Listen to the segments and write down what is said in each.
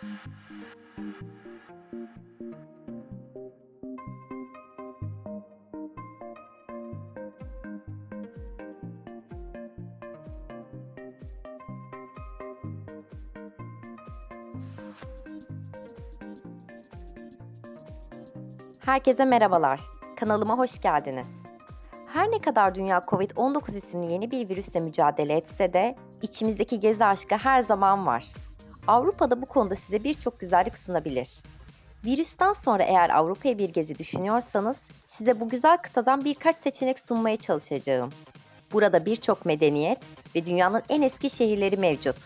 Herkese merhabalar. Kanalıma hoş geldiniz. Her ne kadar dünya Covid-19 isimli yeni bir virüsle mücadele etse de içimizdeki gezi aşkı her zaman var. Avrupa'da bu konuda size birçok güzellik sunabilir. Virüsten sonra eğer Avrupa'ya bir gezi düşünüyorsanız size bu güzel kıtadan birkaç seçenek sunmaya çalışacağım. Burada birçok medeniyet ve dünyanın en eski şehirleri mevcut.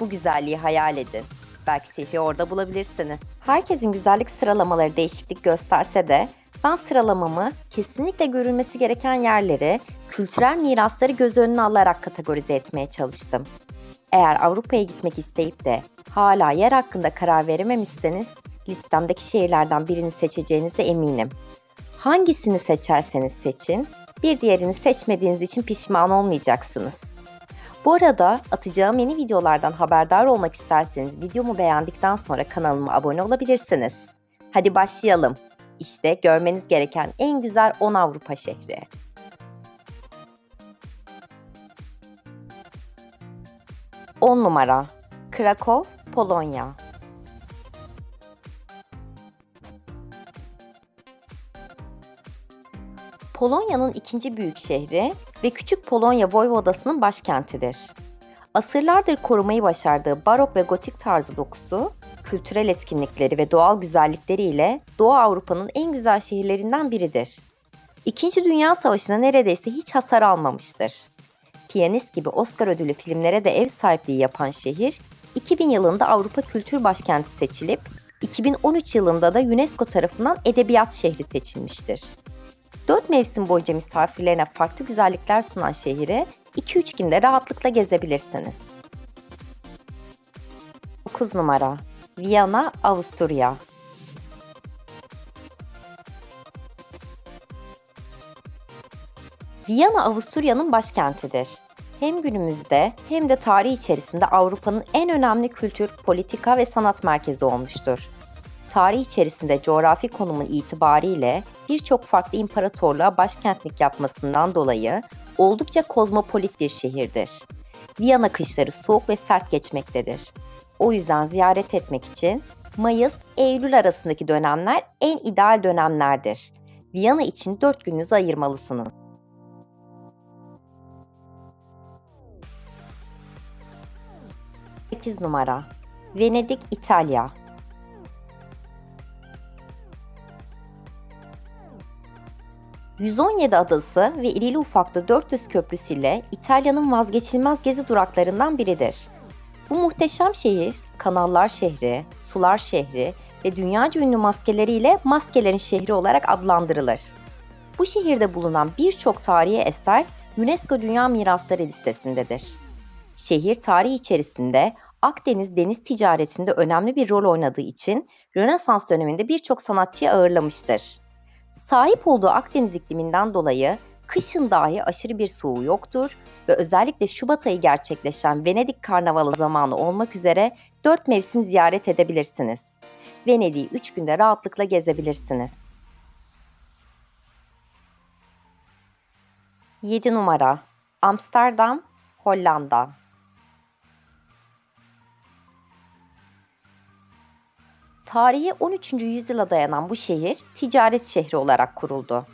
Bu güzelliği hayal edin. Belki sihri orada bulabilirsiniz. Herkesin güzellik sıralamaları değişiklik gösterse de ben sıralamamı kesinlikle görülmesi gereken yerleri, kültürel mirasları göz önüne alarak kategorize etmeye çalıştım. Eğer Avrupa'ya gitmek isteyip de hala yer hakkında karar verememişseniz listemdeki şehirlerden birini seçeceğinize eminim. Hangisini seçerseniz seçin, bir diğerini seçmediğiniz için pişman olmayacaksınız. Bu arada atacağım yeni videolardan haberdar olmak isterseniz videomu beğendikten sonra kanalıma abone olabilirsiniz. Hadi başlayalım. İşte görmeniz gereken en güzel 10 Avrupa şehri. On numara Krakow, Polonya. Polonya'nın ikinci büyük şehri ve Küçük Polonya Voyvodası'nın başkentidir. Asırlardır korumayı başardığı barok ve gotik tarzı dokusu, kültürel etkinlikleri ve doğal güzellikleriyle Doğu Avrupa'nın en güzel şehirlerinden biridir. İkinci Dünya Savaşı'na neredeyse hiç hasar almamıştır. Piyanist gibi Oscar ödülü filmlere de ev sahipliği yapan şehir, 2000 yılında Avrupa Kültür Başkenti seçilip 2013 yılında da UNESCO tarafından Edebiyat Şehri seçilmiştir. 4 mevsim boyunca misafirlerine farklı güzellikler sunan şehri 2-3 günde rahatlıkla gezebilirsiniz. 9 numara Viyana, Avusturya Viyana Avusturya'nın başkentidir. Hem günümüzde hem de tarih içerisinde Avrupa'nın en önemli kültür, politika ve sanat merkezi olmuştur. Tarih içerisinde coğrafi konumun itibariyle birçok farklı imparatorluğa başkentlik yapmasından dolayı oldukça kozmopolit bir şehirdir. Viyana kışları soğuk ve sert geçmektedir. O yüzden ziyaret etmek için Mayıs-Eylül arasındaki dönemler en ideal dönemlerdir. Viyana için 4 gününüzü ayırmalısınız. Sekiz numara Venedik, İtalya ...117 adası ve irili ufaklı 400 köprüsüyle İtalya'nın vazgeçilmez gezi duraklarından biridir. Bu muhteşem şehir, kanallar şehri, sular şehri ve dünyaca ünlü maskeleriyle maskelerin şehri olarak adlandırılır. Bu şehirde bulunan birçok tarihi eser UNESCO Dünya Mirasları listesindedir. Şehir tarihi içerisinde Akdeniz deniz ticaretinde önemli bir rol oynadığı için Rönesans döneminde birçok sanatçıyı ağırlamıştır. Sahip olduğu Akdeniz ikliminden dolayı kışın dahi aşırı bir soğuğu yoktur ve özellikle Şubat ayı gerçekleşen Venedik Karnavalı zamanı olmak üzere 4 mevsim ziyaret edebilirsiniz. Venedik'i 3 günde rahatlıkla gezebilirsiniz. 7 numara Amsterdam, Hollanda Tarihi 13. yüzyıla dayanan bu şehir ticaret şehri olarak kuruldu.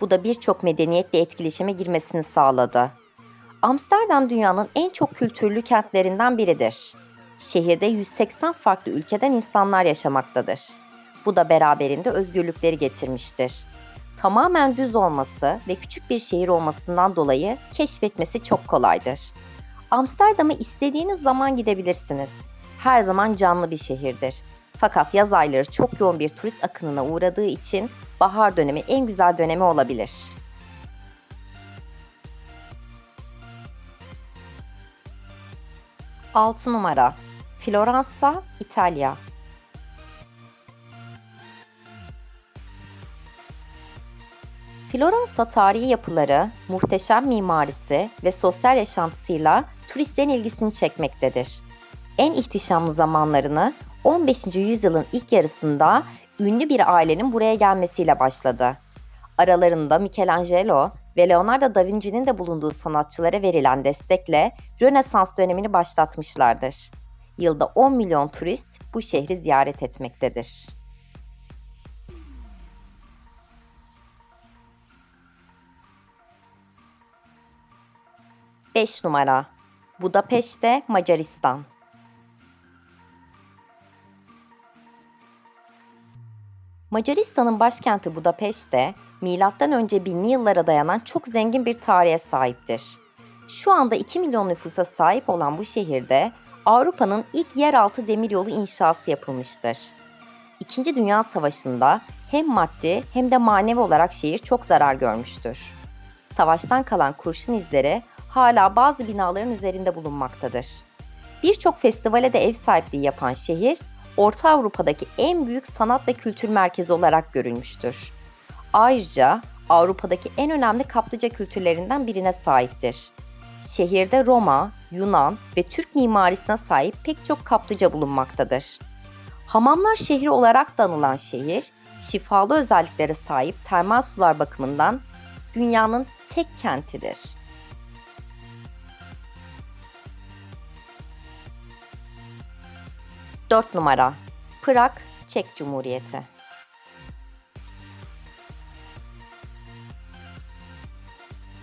Bu da birçok medeniyetle etkileşime girmesini sağladı. Amsterdam dünyanın en çok kültürlü kentlerinden biridir. Şehirde 180 farklı ülkeden insanlar yaşamaktadır. Bu da beraberinde özgürlükleri getirmiştir. Tamamen düz olması ve küçük bir şehir olmasından dolayı keşfetmesi çok kolaydır. Amsterdam'a istediğiniz zaman gidebilirsiniz. Her zaman canlı bir şehirdir. Fakat yaz ayları çok yoğun bir turist akınına uğradığı için bahar dönemi en güzel dönemi olabilir. Altı numara Floransa, İtalya Floransa tarihi yapıları, muhteşem mimarisi ve sosyal yaşantısıyla turistlerin ilgisini çekmektedir. En ihtişamlı zamanlarını 15. yüzyılın ilk yarısında ünlü bir ailenin buraya gelmesiyle başladı. Aralarında Michelangelo ve Leonardo da Vinci'nin de bulunduğu sanatçılara verilen destekle Rönesans dönemini başlatmışlardır. Yılda 10 milyon turist bu şehri ziyaret etmektedir. Beş numara Budapeşte, Macaristan Macaristan'ın başkenti Budapeşte, M.Ö. binli yıllara dayanan çok zengin bir tarihe sahiptir. Şu anda 2 milyon nüfusa sahip olan bu şehirde Avrupa'nın ilk yeraltı demiryolu inşası yapılmıştır. İkinci Dünya Savaşı'nda hem maddi hem de manevi olarak şehir çok zarar görmüştür. Savaştan kalan kurşun izleri hala bazı binaların üzerinde bulunmaktadır. Birçok festivale de ev sahipliği yapan şehir, Orta Avrupa'daki en büyük sanat ve kültür merkezi olarak görülmüştür. Ayrıca Avrupa'daki en önemli kaplıca kültürlerinden birine sahiptir. Şehirde Roma, Yunan ve Türk mimarisine sahip pek çok kaplıca bulunmaktadır. Hamamlar şehri olarak da anılan şehir, şifalı özelliklere sahip termal sular bakımından dünyanın tek kentidir. Dört numara Prag, Çek Cumhuriyeti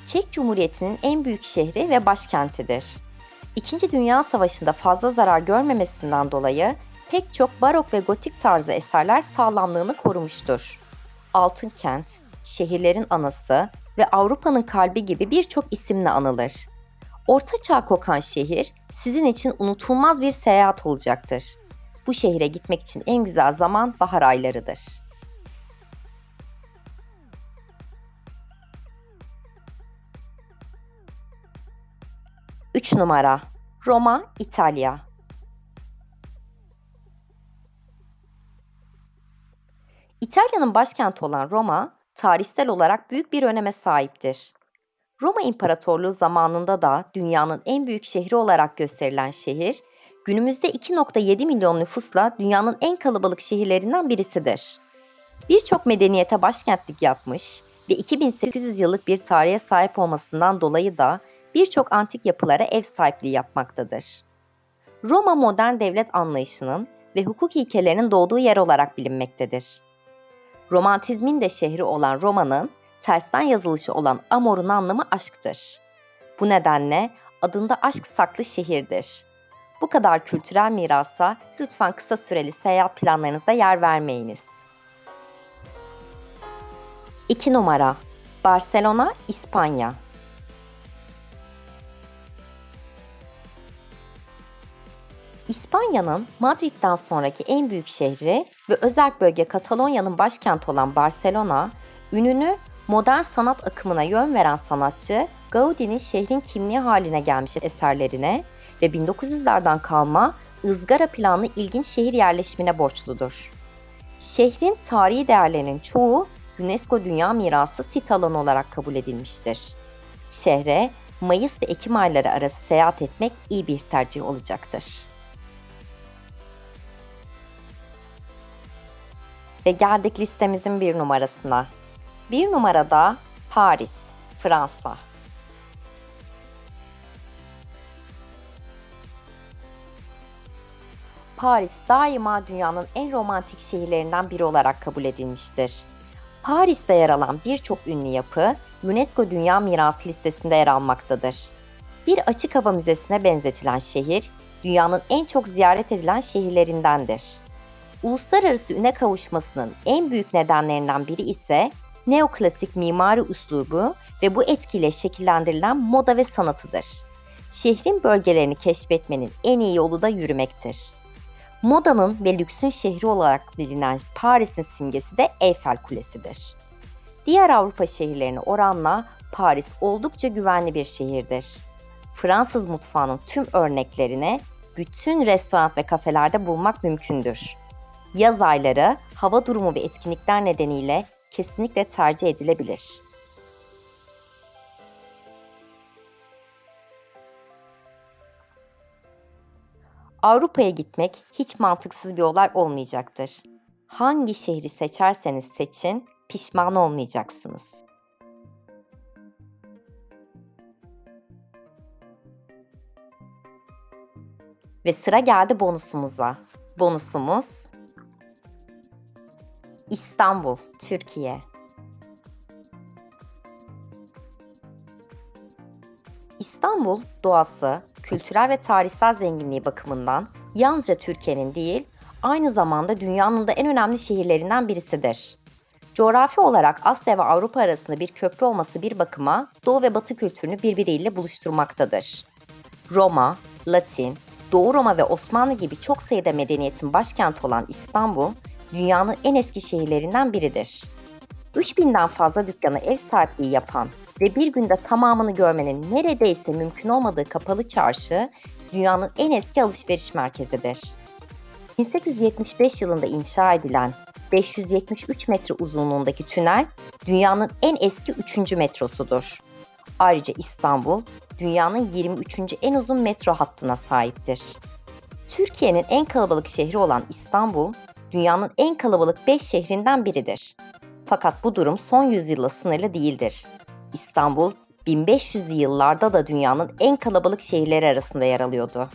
Çek Cumhuriyeti'nin en büyük şehri ve başkentidir. İkinci Dünya Savaşı'nda fazla zarar görmemesinden dolayı pek çok barok ve gotik tarzı eserler sağlamlığını korumuştur. Altın Kent, şehirlerin anası ve Avrupa'nın kalbi gibi birçok isimle anılır. Orta çağ kokan şehir sizin için unutulmaz bir seyahat olacaktır. Bu şehire gitmek için en güzel zaman bahar aylarıdır. 3 numara Roma, İtalya. İtalya'nın başkenti olan Roma, tarihsel olarak büyük bir öneme sahiptir. Roma İmparatorluğu zamanında da dünyanın en büyük şehri olarak gösterilen şehir, günümüzde 2.7 milyon nüfusla dünyanın en kalabalık şehirlerinden birisidir. Birçok medeniyete başkentlik yapmış ve 2800 yıllık bir tarihe sahip olmasından dolayı da birçok antik yapılara ev sahipliği yapmaktadır. Roma modern devlet anlayışının ve hukuk ilkelerinin doğduğu yer olarak bilinmektedir. Romantizmin de şehri olan Roma'nın tersten yazılışı olan Amor'un anlamı aşktır. Bu nedenle adında aşk saklı şehirdir. Bu kadar kültürel mirasa lütfen kısa süreli seyahat planlarınıza yer vermeyiniz. 2 numara Barcelona, İspanya İspanya'nın Madrid'den sonraki en büyük şehri ve özerk bölge Katalonya'nın başkenti olan Barcelona, ününü modern sanat akımına yön veren sanatçı Gaudi'nin şehrin kimliği haline gelmiş eserlerine ve 1900'lerden kalma ızgara planlı ilginç şehir yerleşimine borçludur. Şehrin tarihi değerlerinin çoğu UNESCO Dünya Mirası sit alanı olarak kabul edilmiştir. Şehre Mayıs ve Ekim ayları arası seyahat etmek iyi bir tercih olacaktır. Ve geldik listemizin bir numarasına. Bir numarada Paris, Fransa. Paris daima dünyanın en romantik şehirlerinden biri olarak kabul edilmiştir. Paris'te yer alan birçok ünlü yapı UNESCO Dünya Mirası listesinde yer almaktadır. Bir açık hava müzesine benzetilen şehir, dünyanın en çok ziyaret edilen şehirlerindendir. Uluslararası üne kavuşmasının en büyük nedenlerinden biri ise neoklasik mimari üslubu ve bu etkiyle şekillendirilen moda ve sanatıdır. Şehrin bölgelerini keşfetmenin en iyi yolu da yürümektir. Modanın ve lüksün şehri olarak bilinen Paris'in simgesi de Eyfel Kulesi'dir. Diğer Avrupa şehirlerine oranla Paris oldukça güvenli bir şehirdir. Fransız mutfağının tüm örneklerini bütün restoran ve kafelerde bulmak mümkündür. Yaz ayları hava durumu ve etkinlikler nedeniyle kesinlikle tercih edilebilir. Avrupa'ya gitmek hiç mantıksız bir olay olmayacaktır. Hangi şehri seçerseniz seçin, pişman olmayacaksınız. Ve sıra geldi bonusumuza. Bonusumuz İstanbul, Türkiye. İstanbul doğası, kültürel ve tarihsel zenginliği bakımından yalnızca Türkiye'nin değil, aynı zamanda dünyanın da en önemli şehirlerinden birisidir. Coğrafi olarak Asya ve Avrupa arasında bir köprü olması bir bakıma Doğu ve Batı kültürünü birbiriyle buluşturmaktadır. Roma, Latin, Doğu Roma ve Osmanlı gibi çok sayıda medeniyetin başkenti olan İstanbul, dünyanın en eski şehirlerinden biridir. 3000'den fazla dükkana ev sahipliği yapan ve bir günde tamamını görmenin neredeyse mümkün olmadığı kapalı çarşı, dünyanın en eski alışveriş merkezidir. 1875 yılında inşa edilen 573 metre uzunluğundaki tünel, dünyanın en eski 3. metrosudur. Ayrıca İstanbul, dünyanın 23. en uzun metro hattına sahiptir. Türkiye'nin en kalabalık şehri olan İstanbul, dünyanın en kalabalık 5 şehrinden biridir. Fakat bu durum son yüzyılla sınırlı değildir. İstanbul, 1500'lü yıllarda da dünyanın en kalabalık şehirleri arasında yer alıyordu.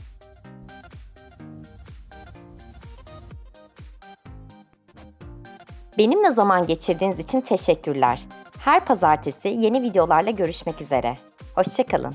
Benimle zaman geçirdiğiniz için teşekkürler. Her pazartesi yeni videolarla görüşmek üzere. Hoşçakalın.